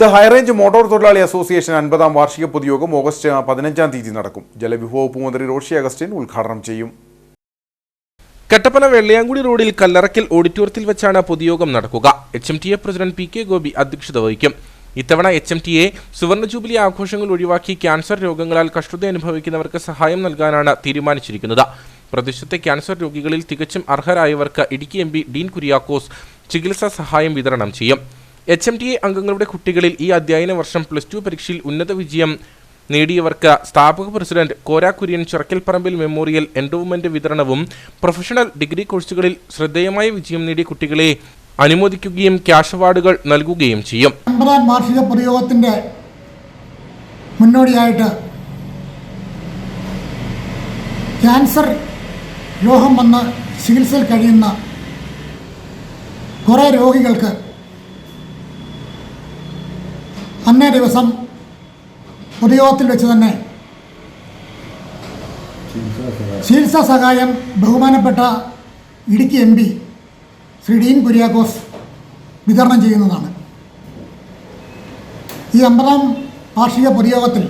The high range motor തൊഴിലാളി association അൻപതാം വാർഷിക പൊതുയോഗം ഓഗസ്റ്റ് പതിനഞ്ചാം തീയതി നടക്കും. ജലവിഭവ വകുപ്പ് മന്ത്രി റോഷി അഗസ്റ്റിൻ ഉദ്ഘാടനം ചെയ്യും. കട്ടപ്പന വെള്ളയാങ്കുടി റോഡിൽ കല്ലറക്കൽ ഓഡിറ്റോറിയത്തിൽ വെച്ചാണ് പൊതുയോഗം നടക്കുക. H M T A president P K Gopi അധ്യക്ഷത വഹിക്കും. ഇത്തവണ എച്ച് എം ടി എ സുവർണ ജൂബിലി ആഘോഷങ്ങൾ ഒഴിവാക്കി ക്യാൻസർ രോഗങ്ങളാൽ കഷ്ടത അനുഭവിക്കുന്നവർക്ക് സഹായം നൽകാനാണ് തീരുമാനിച്ചിരിക്കുന്നത്. പ്രദേശത്തെ ക്യാൻസർ രോഗികളിൽ തികച്ചും അർഹരായവർക്ക് ഇടുക്കി എം ഡീൻ കുര്യാക്കോസ് ചികിത്സാ സഹായം വിതരണം ചെയ്യും. എച്ച് എം ടി എ അംഗങ്ങളുടെ കുട്ടികളിൽ ഈ അധ്യയന വർഷം പ്ലസ് ടു പരീക്ഷയിൽ ഉന്നത വിജയം നേടിയവർക്ക് സ്ഥാപക president കോരാക്കുര്യൻ Kurian Chirakkalparambil memorial endowment വിതരണവും പ്രൊഫഷണൽ ഡിഗ്രി കോഴ്സുകളിൽ ശ്രദ്ധേയമായ വിജയം നേടിയ കുട്ടികളെ അനുമോദിക്കുകയും ക്യാഷ് അവാർഡുകൾ നൽകുകയും ചെയ്യും. വാർഷിക പ്രയോഗത്തിന്റെ മുന്നോടിയായിട്ട് ക്യാൻസർ രോഗം വന്ന് ചികിത്സയിൽ കഴിയുന്ന കുറേ രോഗികൾക്ക് അന്നേ ദിവസം പൊതുയോഗത്തിൽ വെച്ച് തന്നെ ചികിത്സാ സഹായം ബഹുമാനപ്പെട്ട ഇടുക്കി എം പി ശ്രീ ഡീൻ കുര്യാക്കോസ് വിതരണം ചെയ്യുന്നതാണ്. ഈ അമ്പതാം വാർഷിക പൊതുയോഗത്തിൽ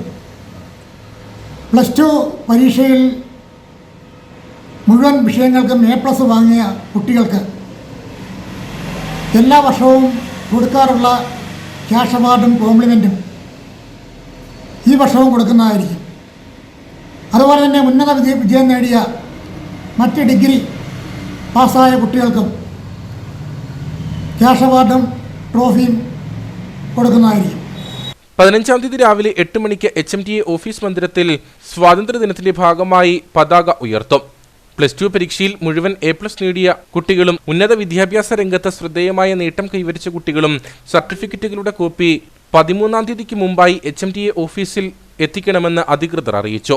പ്ലസ് ടു പരീക്ഷയിൽ മുഴുവൻ വിഷയങ്ങൾക്കും എ പ്ലസ് വാങ്ങിയ കുട്ടികൾക്ക് എല്ലാ വർഷവും കൊടുക്കാറുള്ള ക്യാഷ് അവാർഡും കോംപ്ലിമെന്റും ഈ വർഷവും കൊടുക്കുന്നതായിരിക്കും. അതുപോലെ തന്നെ ഉന്നത വിജയ- വിജയം നേടിയ മറ്റ് ഡിഗ്രി പാസ്സായ കുട്ടികൾക്കും ക്യാഷ് അവാർഡും ട്രോഫിയും കൊടുക്കുന്നതായിരിക്കും. പതിനഞ്ചാം തീയതി രാവിലെ എട്ട് മണിക്ക് H M T A office മന്ദിരത്തിൽ സ്വാതന്ത്ര്യദിനത്തിന്റെ ഭാഗമായി പതാക ഉയർത്തും. പ്ലസ് ടു പരീക്ഷയിൽ മുഴുവൻ എ പ്ലസ് നേടിയ കുട്ടികളും ഉന്നത വിദ്യാഭ്യാസ രംഗത്ത് ശ്രദ്ധേയമായ നേട്ടം കൈവരിച്ച കുട്ടികളും സർട്ടിഫിക്കറ്റുകളുടെ കോപ്പി പതിമൂന്നാം തീയതിക്ക് മുമ്പായി എച്ച് എം ടി എ ഓഫീസിൽ എത്തിക്കണമെന്ന് അധികൃതർ അറിയിച്ചു.